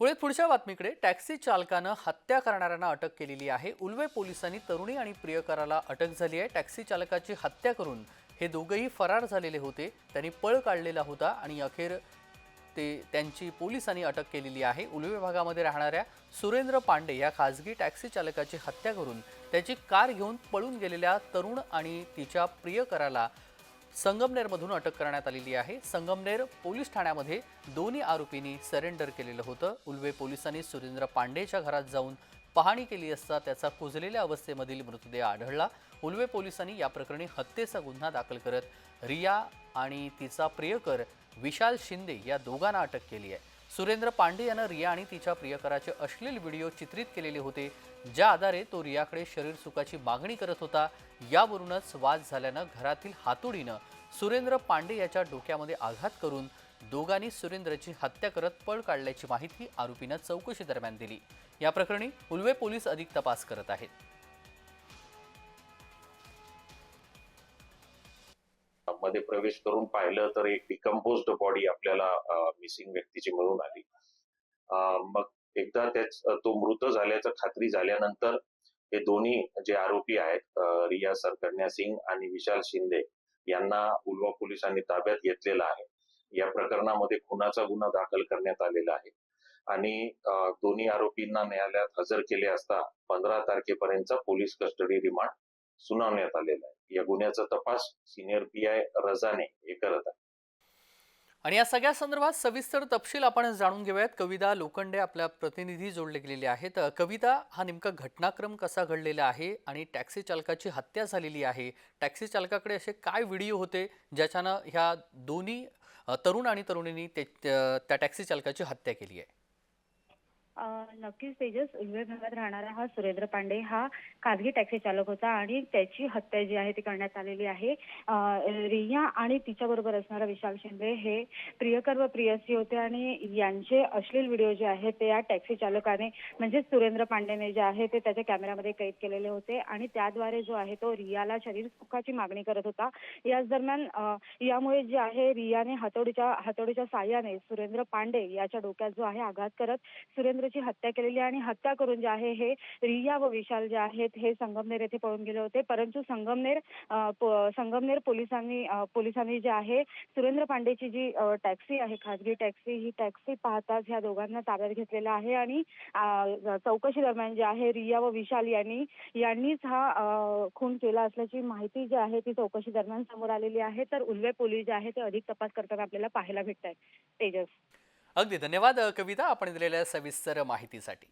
पुढे पुढच्या बातमीकडे टॅक्सी चालकानं हत्या करणाऱ्यांना अटक केलेली आहे. उल्वे पोलिसांनी तरुणी आणि प्रियकराला अटक झाली आहे. टॅक्सी चालकाची हत्या करून हे दोघंही फरार झालेले होते. त्यांनी पळ काढलेला होता आणि अखेर ते त्यांची पोलिसांनी अटक केलेली आहे. उल्वे भागामध्ये राहणाऱ्या सुरेंद्र पांडे या खासगी टॅक्सी चालकाची हत्या करून त्याची कार घेऊन पळून गेलेल्या तरुण आणि तिच्या प्रियकराला संगमनेरमधून अटक करण्यात आलेली आहे. संगमनेर पोलीस ठाण्यामध्ये दोन्ही आरोपींनी सरेंडर केलेलं होतं. उल्वे पोलिसांनी सुरेंद्र पांडेच्या घरात जाऊन पाहणी केली असता त्याचा कुजलेल्या अवस्थेमधील मृतदेह आढळला. उल्वे पोलिसांनी या प्रकरणी हत्येचा गुन्हा दाखल करत रिया आणि तिचा प्रियकर विशाल शिंदे या दोघांना अटक केली आहे. सुरेंद्र पांडे यानं रिया आणि तिच्या प्रियकराचे अश्लील व्हिडिओ चित्रित केलेले होते ज्या आधारे तो रियाकडे शरीर सुखाची मागणी करत होता. यावरूनच वाद झाल्यानं घरातील हातोडीनं सुरेंद्र पांडे याच्या डोक्यामध्ये आघात करून दोघांनी सुरेंद्रची हत्या करत पळ काढल्याची माहिती आरोपीनं चौकशी दरम्यान दिली. या प्रकरणी उल्वे पोलीस अधिक तपास करत आहेत. मध्ये प्रवेश करून पाहिलं तर एक डिकम्पोज्ड बॉडी आपल्याला मिसिंग व्यक्तीची मिळून आली. मग एकदा त्याच तो मृत झाल्याचं खात्री झाल्यानंतर हे दोन्ही जे आरोपी आहेत रिया सरकन्या सिंग आणि विशाल शिंदे यांना उल्वा पोलिसांनी ताब्यात घेतलेला आहे. या प्रकरणामध्ये खुनाचा गुन्हा दाखल करण्यात आलेला आहे. आणि दोन्ही आरोपींना न्यायालयात हजर केले असता पंधरा तारखेपर्यंत पोलीस कस्टडी रिमांड सुनावण्यात आलेला आहे. या गुन्ह्याचा तपास सिनियर पी आय रजाने हे करत आहे. आणि या सगळ्या संदर्भात सविस्तर तपशील आपण जाणून घेऊयात. कविता लोखंडे आपल्या प्रतिनिधी जोडले गेलेले आहेत. कविता हा नेमका घटनाक्रम कसा घडलेला आहे आणि टॅक्सी चालकाची हत्या झालेली आहे? टॅक्सी चालकाकडे असे काय व्हिडिओ होते? ज्याच्यानं ह्या दोन्ही तरुण आणि तरुणींनी ते त्या टॅक्सी चालकाची हत्या केली आहे? नक्कीच तेजस उजव्या भागात राहणारा हा सुरेंद्र पांडे हा खासगी टॅक्सी चालक होता आणि त्याची हत्या जी आहे ती करण्यात आलेली आहे. रिया आणि तिच्याबरोबर असणारा विशाल शिंदे हे प्रियकर व प्रियसी होते आणि यांचे अश्लील व्हिडिओ जे आहेत ते या टॅक्सी चालकाने म्हणजे सुरेंद्र पांडेने जे आहे ते त्याच्या कॅमेऱ्यामध्ये कैद केलेले होते आणि त्याद्वारे जो आहे तो रियाला शरीर सुखाची मागणी करत होता. याच दरम्यान यामुळे जे आहे रियाने हातोडीच्या हातोडीच्या साह्याने सुरेंद्र पांडे याच्या डोक्यात जो आहे आघात करत सुरेंद्र सुरेंद्रची हत्या केलेली आणि हत्या करून जे आहे हे रिया व विशाल जे आहेत हे संगमनेर येथे पळून गेले होते. परंतु संगमनेर संगमनेर पोलिसांनी पोलिसांनी जे आहे सुरेंद्र पांडेची जी टॅक्सी आहे खासगी टॅक्सी ही टॅक्सी पाहताच ह्या दोघांना ताब्यात घेतलेला आहे. आणि चौकशी दरम्यान जे आहे रिया व विशाल यांनी यांनीच हा खून केला असल्याची माहिती जी आहे ती चौकशी दरम्यान समोर आलेली आहे. तर उल्वे पोलीस जे आहे ते अधिक तपास करताना आपल्याला पाहायला भेटत आहेत तेजस. अगदी धन्यवाद कविता आपण दिलेल्या सविस्तर माहितीसाठी.